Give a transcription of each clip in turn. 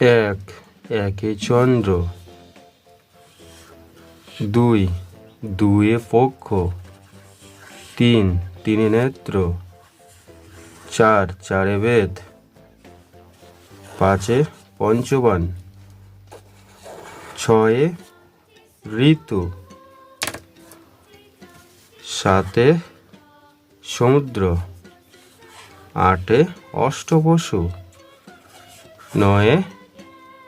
এক, একে চন্দ্র। দুই, দুয়ে পক্ষ। তিন, তিনে নেত্র। চার, চারে বেদ। পাঁচে পঞ্চবান। ছয়ে ঋতু। সাতে সমুদ্র। আটে অষ্টপশু নয়ে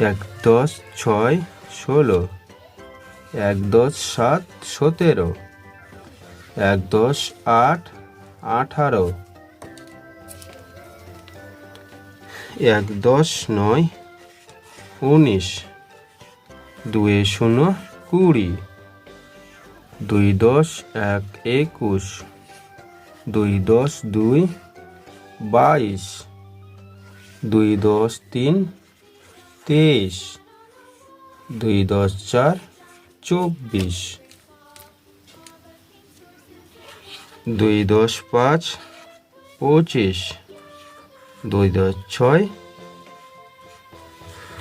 এক দশ ছয় ষোলো, এক দশ সাত সতেরো, এক দশ আট আঠারো, এক দশ নয় উনিশ, দুই শূন্য কুড়ি, দুই দশ এক একুশ, দুই দশ দুই বাইশ, দুই দশ তিন তেইশ। দুই দশ চার, চব্বিশ। দুই দশ পাঁচ, পঁচিশ। দুই দশ ছয়,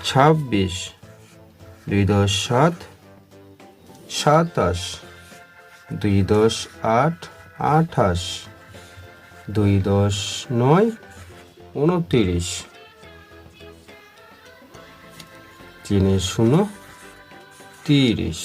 ছাব্বিশ। দুই দশ সাত, সাতাশ। দুই দশ আট, আঠাশ। দুই দশ নয়, উনতিরিশ। তিনে শূন্য তিরিশ।